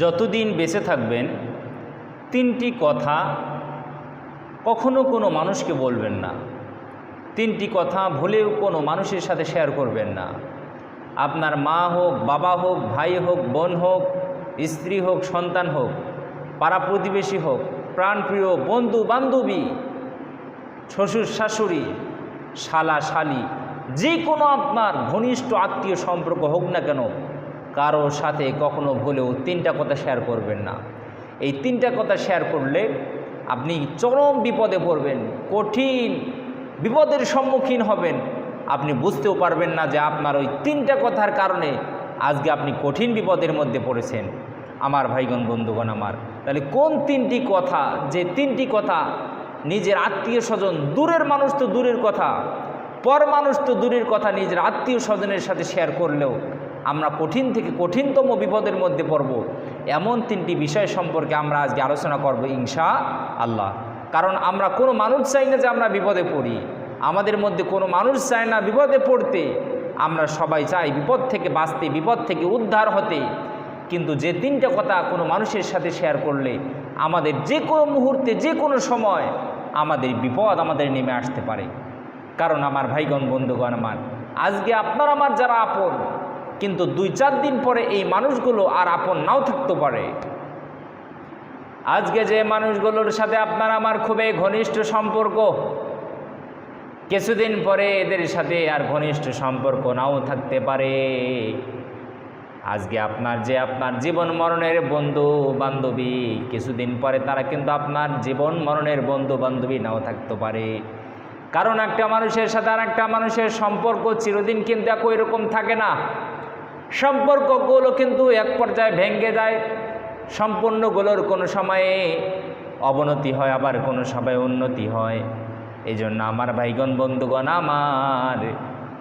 যতদিন বেঁচে থাকবেন, তিনটি কথা কখনো কোনো মানুষকে বলবেন না। তিনটি কথা ভুলেও কোনো মানুষের সাথে শেয়ার করবেন না। আপনার মা হোক, বাবা হোক, ভাই হোক, বোন হোক, স্ত্রী হোক, সন্তান হোক, পাড়া প্রতিবেশী হোক, প্রাণপ্রিয় বন্ধু বান্ধবী, শ্বশুর শাশুড়ি, শালা শালি, যে কোনো আপনার ঘনিষ্ঠ আত্মীয় সম্পর্ক হোক না কেন কারও সাথে কখনো ভুলেও তিনটা কথা শেয়ার করবেন না। এই তিনটা কথা শেয়ার করলে আপনি চরম বিপদে পড়বেন, কঠিন বিপদের সম্মুখীন হবেন। আপনি বুঝতেও পারবেন না যে আপনার ওই তিনটা কথার কারণে আজকে আপনি কঠিন বিপদের মধ্যে পড়েছেন। আমার ভাইগণ, বন্ধুগণ আমার, তাহলে কোন তিনটি কথা, যে তিনটি কথা নিজের আত্মীয় স্বজন, দূরের মানুষ তো দূরের কথা, পর মানুষ তো দূরের কথা নিজের আত্মীয় স্বজনের সাথে শেয়ার করলেও আমরা কঠিন থেকে কঠিনতম বিপদের মধ্যে পড়ব। এমন তিনটি বিষয় সম্পর্কে আমরা আজকে আলোচনা করব ইনশা আল্লাহ কারণ আমরা কোনো মানুষ চাই না যে আমরা বিপদে পড়ি। আমাদের মধ্যে কোনো মানুষ চায় না বিপদে পড়তে। আমরা সবাই চাই বিপদ থেকে বাঁচতে, বিপদ থেকে উদ্ধার হতে। কিন্তু যে তিনটা কথা কোনো মানুষের সাথে শেয়ার করলে, আমাদের যে কোনো মুহূর্তে, যে কোনো সময় আমাদের বিপদ আমাদের নেমে আসতে পারে। কারণ আমার ভাইগণ, বন্ধুগণ আমার, আজকে আপনার, আমার যারা আপন কিন্তু দুই চার দিন পরে এই মানুষগুলো আর আপন নাও থাকতে পারে। আজকে যে মানুষগুলোর সাথে আপনার আমার খুবই ঘনিষ্ঠ সম্পর্ক, কিছুদিন পরে এদের সাথে আর ঘনিষ্ঠ সম্পর্ক নাও থাকতে পারে। আজকে আপনার যে আপনার জীবন মরণের বন্ধু বান্ধবী, কিছুদিন পরে তারা কিন্তু আপনার জীবন মরণের বন্ধু বান্ধবী নাও থাকতে পারে। কারণ একটা মানুষের সাথে আর একটা মানুষের সম্পর্ক চিরদিন কিন্তু একই রকম থাকে না। সম্পর্কগুলো কিন্তু এক পর্যায়ে ভেঙ্গে যায়। সম্পূর্ণগুলোর কোনো সময়ে অবনতি হয়, আবার কোনো সময়ে উন্নতি হয়। এই জন্য আমার ভাইগণ, বন্ধুগণ, আমার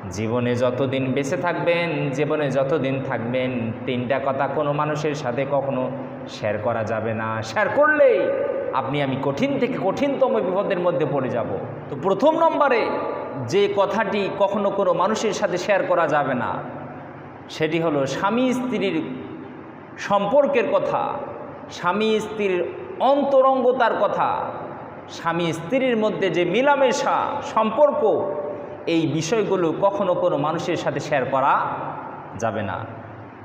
জীবনে যতদিন বেঁচে থাকবেন, জীবনে যতদিন থাকবেন, তিনটা কথা কোনো মানুষের সাথে কখনো শেয়ার করা যাবে না। শেয়ার করলেই আপনি, আমি কঠিন থেকে কঠিনতম বিপদের মধ্যে পড়ে যাব। তো প্রথম নম্বরে যে কথাটি কখনো কোনো মানুষের সাথে শেয়ার করা যাবে না। সেটি হলো স্বামী স্ত্রীর সম্পর্কের কথা, স্বামী স্ত্রীর অন্তরঙ্গতার কথা, স্বামী স্ত্রীর মধ্যে যে মিলামেশা, সম্পর্ক, এই বিষয়গুলো কখনো কোনো মানুষের সাথে শেয়ার করা যাবে না।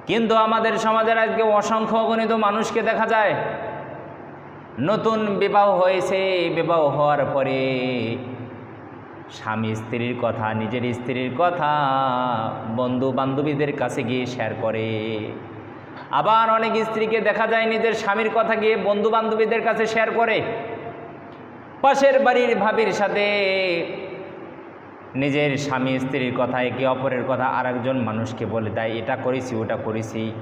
কিন্তু আমাদের সমাজের আজকে অসংখ্য অগণিত মানুষকে দেখা যায়, নতুন বিবাহ হয়েছে, বিবাহ হওয়ার পরে স্বামী স্ত্রীর কথা, নিজের স্ত্রীর কথা বন্ধু বান্ধবীদের কাছে গিয়ে শেয়ার করে। আবার অনেক স্ত্রীকে দেখা যায় নিজের স্বামীর কথা গিয়ে বন্ধু বান্ধবীদের কাছে শেয়ার করে। পাশের বাড়ির ভাবির সাথে নিজের স্বামী স্ত্রীর কথা, একে অপরের কথা আরেকজন মানুষকে বলে দেয়, এটা করেছি, ওটা করেছি।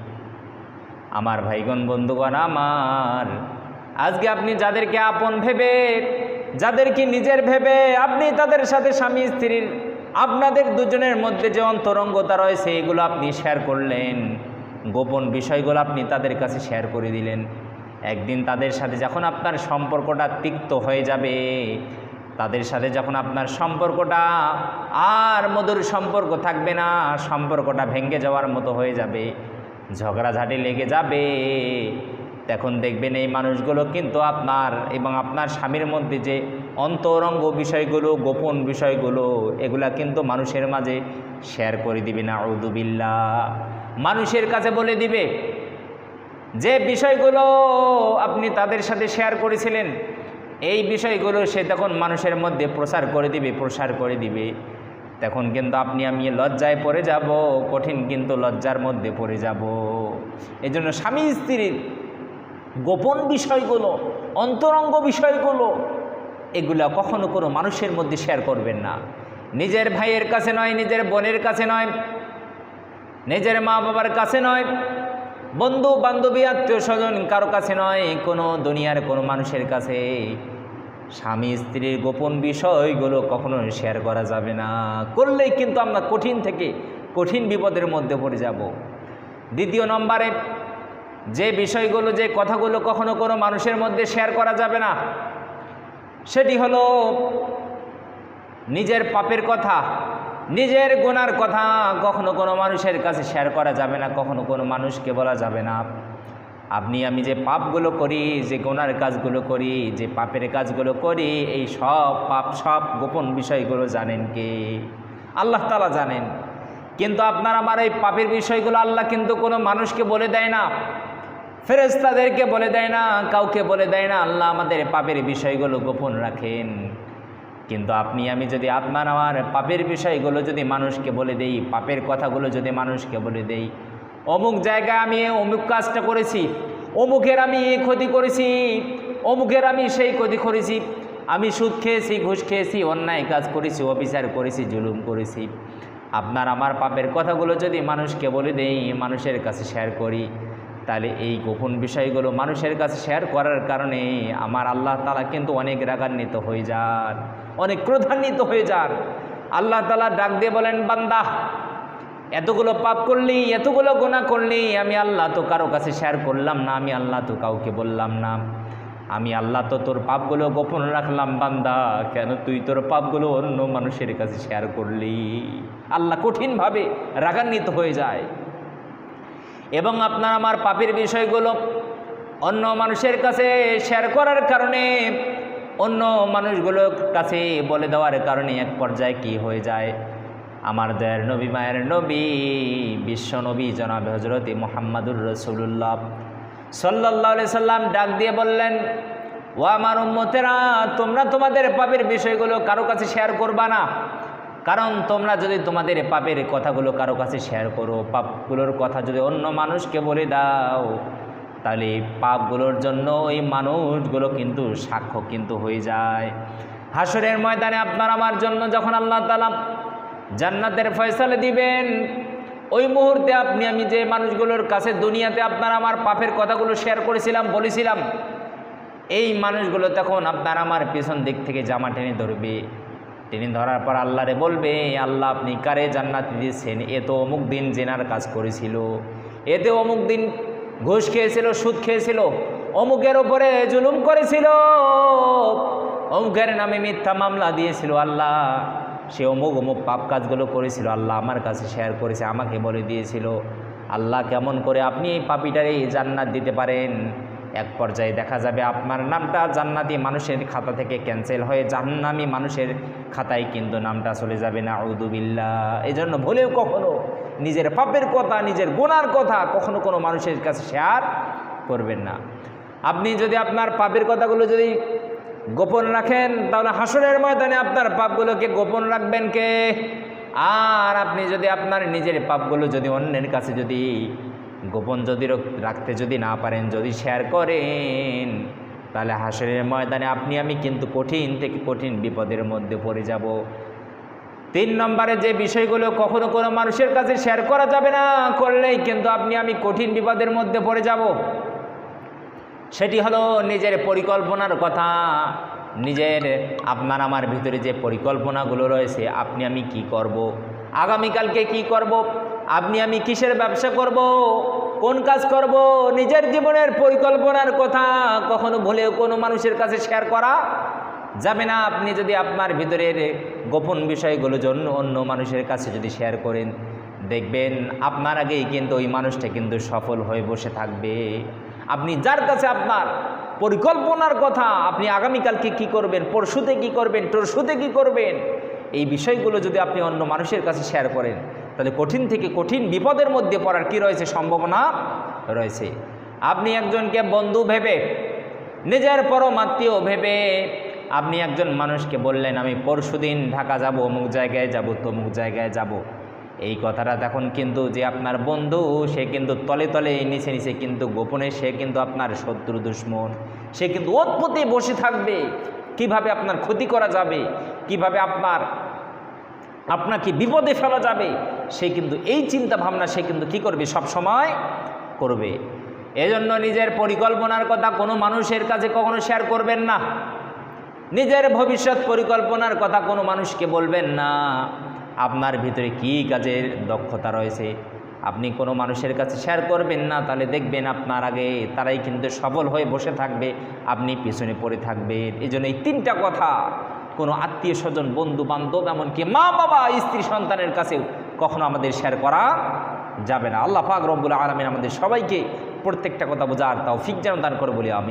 আমার ভাইগণ, বন্ধুগণ আমার, আজকে আপনি যাদেরকে আপন ভেবে যাদেরকে নিজের ভেবে আপনি তাদের সাথে স্বামী স্ত্রীর আপনাদের দুজনের মধ্যে যে অন্তরঙ্গতা রয়েছে, এগুলো আপনি শেয়ার করলেন। গোপন বিষয়গুলো আপনি তাদের কাছে শেয়ার করে দিলেন। একদিন তাদের সাথে যখন আপনার সম্পর্কটা তিক্ত হয়ে যাবে, তাদের সাথে যখন আপনার সম্পর্কটা আর মধুর সম্পর্ক থাকবে না, সম্পর্কটা ভেঙে যাওয়ার মতো হয়ে যাবে, ঝগড়াঝাটি লেগে যাবে তখন দেখবেন এই মানুষগুলো কিন্তু আপনার এবং আপনার স্বামীর মধ্যে যে অন্তরঙ্গ বিষয়গুলো, গোপন বিষয়গুলো, এগুলা কিন্তু মানুষের মাঝে শেয়ার করে দিবে। না উদুবিল্লা মানুষের কাছে বলে দিবে যে বিষয়গুলো আপনি তাদের সাথে শেয়ার করেছিলেন, এই বিষয়গুলো সে তখন মানুষের মধ্যে প্রচার করে দিবে, প্রসার করে দিবে। তখন কিন্তু আপনি, আমি লজ্জায় পড়ে যাব, কঠিন কিন্তু লজ্জার মধ্যে পড়ে যাব। এই জন্য স্বামী স্ত্রীর গোপন বিষয়গুলো, অন্তরঙ্গ বিষয়গুলো, এগুলো কখনো কোনো মানুষের মধ্যে শেয়ার করবেন না। নিজের ভাইয়ের কাছে নয়, নিজের বোনের কাছে নয়, নিজের মা বাবার কাছে নয় বন্ধু বান্ধবী আত্মীয় স্বজন কারও কাছে নয়, কোনো দুনিয়ার কোনো মানুষের কাছে। স্বামী, স্ত্রীর গোপন বিষয়গুলো কখনো শেয়ার করা যাবে না। করলেই কিন্তু আমরা কঠিন থেকে কঠিন বিপদের মধ্যে পড়ে যাব। দ্বিতীয় নম্বরে যে বিষয়গুলো, যে কথাগুলো কখনো কোনো মানুষের মধ্যে শেয়ার করা যাবে না, সেটি হলো নিজের পাপের কথা, নিজের গোনার কথা কখনো কোনো মানুষের কাছে শেয়ার করা যাবে না, কখনো কোনো মানুষকে বলা যাবে না। আপনি, আমি যে পাপগুলো করি, যে গোনার কাজগুলো করি, যে পাপের কাজগুলো করি, এই সব পাপ, সব গোপন বিষয়গুলো জানেন কে? আল্লাহ তালা জানেন। কিন্তু আপনার, আমার এই পাপের বিষয়গুলো আল্লাহ কিন্তু কোনো মানুষকে বলে দেয় না। ফেরেস্তাদেরকে বলে দেয় না, কাউকে বলে দেয় না, আল্লাহ আমাদের পাপের বিষয়গুলো গোপন রাখেন। কিন্তু আপনি, আমি যদি আপনার, আমার পাপের বিষয়গুলো যদি মানুষকে বলে দেই, পাপের কথাগুলো যদি মানুষকে বলে দেই, অমুক জায়গায় আমি অমুক কাজটা করেছি, অমুকের আমি এই ক্ষতি করেছি, অমুকের আমি সেই ক্ষতি করেছি, আমি সুদ খেয়েছি, ঘুষ খেয়েছি, অন্যায় কাজ করেছি অফিসার করেছি, জুলুম করেছি, আপনার, আমার পাপের কথাগুলো যদি মানুষকে বলে দেই, মানুষের কাছে শেয়ার করি তাহলে এই গোপন বিষয়গুলো মানুষের কাছে শেয়ার করার কারণে আমার আল্লাহ তালা কিন্তু অনেক রাগান্বিত হয়ে যান, অনেক ক্রোধান্বিত হয়ে যান। আল্লাহ তালা ডাক দিয়ে বলেন, বান্দা, এতগুলো পাপ করলি, এতগুলো গোনা করলি, আমি আল্লাহ তো কারও কাছে শেয়ার করলাম না, আমি আল্লাহ তো কাউকে বললাম না। আমি আল্লাহ তো তোর পাপগুলো গোপন রাখলাম, বান্দা, কেন তুই তোর পাপগুলো অন্য মানুষের কাছে শেয়ার করলি? আল্লাহ কঠিনভাবে রাগান্বিত হয়ে যায়। এবং আপনার আমার পাপের বিষয়গুলো অন্য মানুষের কাছে শেয়ার করার কারণে, অন্য মানুষগুলোর কাছে বলে দেওয়ার কারণে এক পর্যায়ে কি হয়ে যায়? আমার দয়ার নবী, মায়ের নবী, বিশ্ব নবী জনাব হজরতি মোহাম্মদুর রসুল্লাহ সাল্লাহ সাল্লাম ডাক দিয়ে বললেন, ও আমার উম্মতেরা, তোমরা তোমাদের পাপের বিষয়গুলো কারও কাছে শেয়ার করবা না। কারণ তোমরা যদি তোমাদের পাপের কথাগুলো কারও কাছে শেয়ার করো, পাপগুলোর কথা যদি অন্য মানুষকে বলে দাও, তাহলে পাপগুলোর জন্য ওই মানুষগুলো কিন্তু সাক্ষ্য কিন্তু হয়ে যায়। হাসরের ময়দানে আপনার আমার জন্য যখন আল্লাহ তালা জান্নাতের ফয়সালে দিবেন, ওই মুহূর্তে আপনি, আমি যে মানুষগুলোর কাছে দুনিয়াতে আপনার আমার পাপের কথাগুলো শেয়ার করেছিলাম, বলেছিলাম, এই মানুষগুলো তখন আপনার আমার পেছন দিক থেকে জামা টেনে ধরবে। টেনে ধরার পর আল্লাহরে বলবে, আল্লাহ, আপনি কারে জান্নাত দিয়েছেন? এ তো অমুক দিন জেনার কাজ করেছিল। এতে অমুক দিন ঘুষ খেয়েছিল, সুদ খেয়েছিল, অমুকের ওপরে জুলুম করেছিল। অমুকের নামে মিথ্যা মামলা দিয়েছিল আল্লাহ। সে অমুক অমুক পাপ কাজগুলো করেছিল, আল্লাহ আমার কাছে শেয়ার করেছে, আমাকে বলে দিয়েছিল। আল্লাহ, কেমন করে আপনি এই পাপিটার এই জান্নাত দিতে পারেন? এক পর্যায়ে দেখা যাবে আপনার নামটা জান্নাতি মানুষের খাতা থেকে ক্যান্সেল হয়ে জাহান্নামি মানুষের খাতায় কিন্তু নামটা চলে যাবে না উদুবিল্লা এই জন্য ভুলেও কখনো নিজের পাপের কথা, নিজের গুনার কথা কখনো কোনো মানুষের কাছে শেয়ার করবেন না। আপনি যদি আপনার পাপের কথাগুলো যদি গোপন রাখেন, তাহলে হাসরের ময়দানে আপনার পাপগুলোকে গোপন রাখবেন কে? আর আপনি যদি আপনার নিজের পাপগুলো যদি অন্যের কাছে যদি গোপন যদি রাখতে যদি না পারেন, যদি শেয়ার করেন, তাহলে হাসরের ময়দানে আপনি, আমি কিন্তু কঠিন থেকে কঠিন বিপদের মধ্যে পড়ে যাব তিন নম্বরে যে বিষয়গুলো কখনো কোনো মানুষের কাছে শেয়ার করা যাবে না, করলেই কিন্তু আপনি, আমি কঠিন বিপদের মধ্যে পড়ে যাব সেটি হলো নিজের পরিকল্পনার কথা নিজের, আপনার, আমার ভিতরে যে পরিকল্পনাগুলো রয়েছে, আপনি, আমি কি করব। আগামীকালকে কি করব। আপনি আমি কিসের ব্যবসা করব। কোন কাজ করব। নিজের জীবনের পরিকল্পনার কথা কখনো ভুলেও কোনো মানুষের কাছে শেয়ার করা যাবে না আপনি যদি আপনার ভিতরের গোপন বিষয়গুলো জন্য অন্য মানুষের কাছে যদি শেয়ার করেন, দেখবেন আপনার আগেই কিন্তু ওই মানুষটা কিন্তু সফল হয়ে বসে থাকবে আপনি যার কাছে আপনার পরিকল্পনার কথা, আপনি আগামীকালকে কি করবেন, পরশুতে কি করবেন, টরশুতে কি করবেন, এই বিষয়গুলো যদি আপনি অন্য মানুষের কাছে শেয়ার করেন তাহলে কঠিন থেকে কঠিন বিপদের মধ্যে পড়ার কি রয়েছে? সম্ভাবনা রয়েছে। আপনি একজনকে বন্ধু ভেবে, নিজের পরমাত্মীয় ভেবে আপনি একজন মানুষকে বললেন, আমি পরশুদিন ঢাকা যাব, অমুক জায়গায় যাব, তমুক জায়গায় যাব। এই কথাটা তখন কিন্তু যে আপনার বন্ধু, সে কিন্তু তলে তলে, নিচে নিচে কিন্তু গোপনে, সে কিন্তু আপনার শত্রু, দুশ্মন। সে কিন্তু ওৎপতে বসে থাকবে। কীভাবে আপনার ক্ষতি করা যাবে? কীভাবে আপনার আপনাকে বিপদে ফেলা যাবে। সে কিন্তু এই চিন্তা ভাবনা সে কিন্তু কি করবে? সব সময় করবে। এজন্য নিজের পরিকল্পনার কথা কোনো মানুষের কাছে কখনো শেয়ার করবেন না। নিজের ভবিষ্যৎ পরিকল্পনার কথা কোনো মানুষকে বলবেন না। আপনার ভিতরে কী কাজের দক্ষতা রয়েছে? আপনি কোনো মানুষের কাছে শেয়ার করবেন না, তাহলে দেখবেন আপনার আগে তারাই কিন্তু সফল হয়ে বসে থাকবে। আপনি পিছনে পড়ে থাকবেন। এই জন্য এই তিনটা কথা কোনো আত্মীয় স্বজন বন্ধু বান্ধব এমনকি মা বাবা, স্ত্রী সন্তানের কাছেও কখনো আমাদের শেয়ার করা যাবে না। আল্লাহ পাক রব্বুল আলমিন আমাদের সবাইকে প্রত্যেকটা কথা বোঝার তাও ফিক যেন দান করে বলি আমি